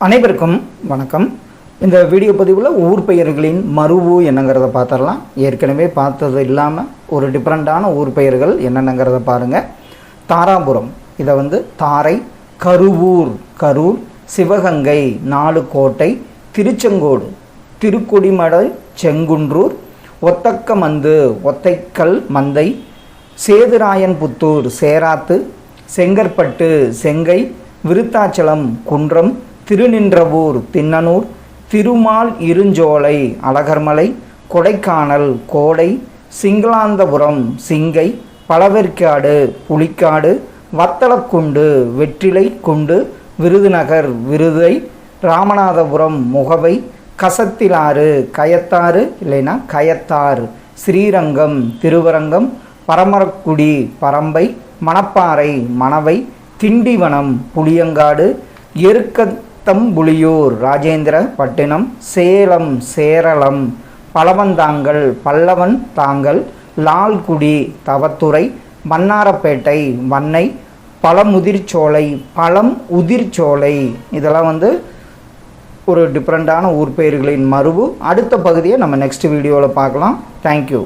அனைவருக்கும் வணக்கம். இந்த வீடியோ பதிவில் ஊர் பெயர்களின் மறுவு என்னங்கிறத பார்த்துடலாம் ஏற்கனவே பார்த்தது இல்லாமல் ஒரு டிஃப்ரெண்ட்டான ஊர் பெயர்கள் என்னென்னங்கிறத பாருங்கள் தாராபுரம் இதை வந்து தாரை கருவூர் கரூர் சிவகங்கை நாலு கோட்டை திருச்செங்கோடு திருக்கொடிமடை செங்குன்றூர் ஒத்தக்கமந்து ஒத்தைக்கல் மந்தை சேதுராயன்புத்தூர் சேராத்து செங்கற்பட்டு செங்கை விருத்தாச்சலம் குன்றம் திருநின்றவூர் தின்னனூர் திருமால் இருஞ்சோலை அழகர்மலை கொடைக்கானல் கோடை சிங்களாந்தபுரம் சிங்கை பழவர்க்காடு புலிக்காடு வத்தலக்குண்டு வெற்றிலை குண்டு விருதுநகர் விருதை ராமநாதபுரம் முகவை கசத்திலாறு கயத்தாறு இல்லைன்னா கயத்தாறு ஸ்ரீரங்கம் திருவரங்கம் பரமரக்குடி பரம்பை மணப்பாறை மணவை திண்டிவனம் புளியங்காடு எருக்கத்தம்புலியூர் ராஜேந்திர பட்டினம் சேலம் சேரளம் பழவந்தாங்கல் பல்லவன் தாங்கல் லால்குடி தவத்துறை மன்னாரப்பேட்டை வன்னை பழமுதிர்ச்சோலை பழம் உதிர்ச்சோலை. இதெல்லாம் வந்து ஒரு டிஃப்ரெண்ட்டான ஊர் பெயர்களின் மருவு அடுத்த பகுதியை நம்ம நெக்ஸ்ட் வீடியோவில் பார்க்கலாம். தேங்க்யூ